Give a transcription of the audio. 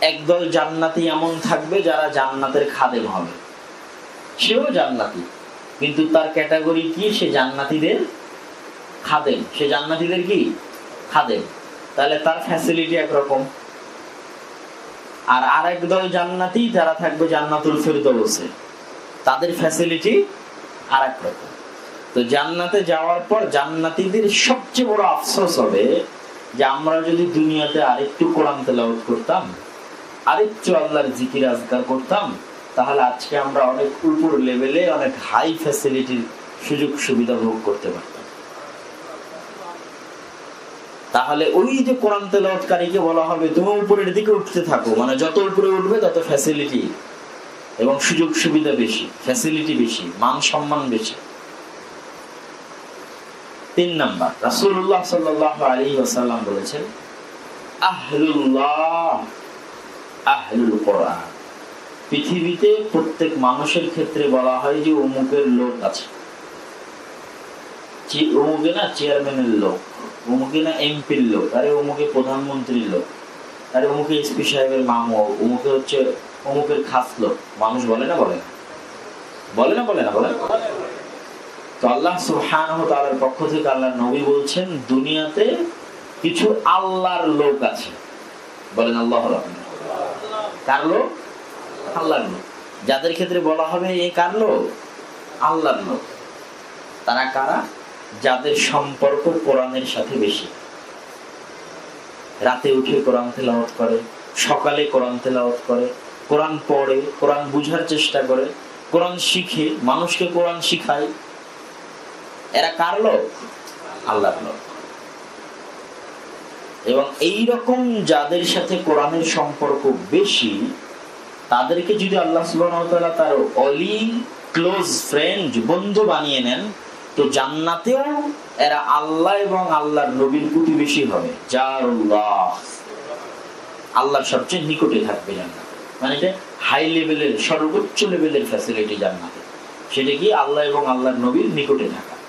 একদল জান্নাতি এমন থাকবে যারা জান্নাতের খাদেম হবে। সেও জান্নাতি, কিন্তু তার ক্যাটাগরি কি? সে জান্নাতিদের খাদেম। সে জান্নাতিদের কি? খাদেম। তাহলে তার ফ্যাসিলিটি একরকম। আর আরেক দল জান্নাতি যারা থাকবে জান্নাতুল ফেরদৌসে, তাদের ফ্যাসিলিটি আর এক রকম। তো জান্নাতে যাওয়ার পর জান্নাতীদের সবচেয়ে বড় আফসোস হবে যে আমরা যদি দুনিয়াতে আরেকটু কোরআন তেলাওয়াত করতাম আরেকটু আল্লাহর জিকির আজকার করতাম, তাহলে আজকে আমরা অনেক উপর লেভেলে অনেক হাই ফ্যাসিলিটির সুযোগ সুবিধা ভোগ করতে পারতাম। তাহলে ওই যে কোরআন তেলাওয়াতকারীকে বলা হবে, তুমি উপরের দিকে উঠতে থাকো মানে যত উপরে উঠবে তত ফ্যাসিলিটি এবং সুযোগ সুবিধা বেশি ফ্যাসিলিটি বেশি, মান সম্মান বেশি। তিন নাম্বার রাসুল্লাহ সাল্লাল্লাহু আলাইহি ওয়াসাল্লাম বলেছেন, আহলুল্লাহ আহলুল কোরআন। পৃথিবীতে প্রত্যেক মানুষের ক্ষেত্রে বলা হয় যে অমুকের লোক আছে। অমুকে না চেয়ারম্যানের লোক, অমুকে না এমপির লোক, আরে অমুকে প্রধানমন্ত্রীর লোক, আরে অমুকে এসপি সাহেবের মামু, অমুকে হচ্ছে অমুকের খাস লোক। মানুষ বলে না বলে বলে না বলে না, বলে তো আল্লাহ সুবহানাহু ওয়া তাআলার পক্ষ থেকে আল্লাহ নবী বলছেন, দুনিয়াতে কিছু আল্লাহর লোক আছে। বলেন আল্লাহ কার লোক আল্লাহর লোক যাদের ক্ষেত্রে বলা হবে এ কার লোক আল্লাহর লোক তারা কারা? যাদের সম্পর্ক কোরআনের সাথে বেশি। রাতে উঠে কোরআন তেলাওয়াত করে, সকালে কোরআন তেলাওয়াত করে, কোরআন পড়ে, কোরআন বুঝার চেষ্টা করে, কোরআন শিখে, মানুষকে কোরআন শিখায়, এরা কার লোক? আল্লাহর লোক। এবং এই রকম যাদের সাথে কোরআনের সম্পর্ক বেশি, তাদেরকে যদি আল্লাহ ওয়া তার অলি, ক্লোজ ফ্রেন্ড, বন্ধু বানিয়ে নেন, তো জান্নাতেও এরা আল্লাহ এবং আল্লাহর নবীর প্রতিবেশী হবে। যার আল্লাহর সবচেয়ে নিকটে থাকবে জান্নাতে। মানে এটা হাই লেভেলের সর্বোচ্চ লেভেলের ফ্যাসিলিটি জান্নাতে। সেটা কি আল্লাহ এবং আল্লাহর নবীর নিকটে থাকা।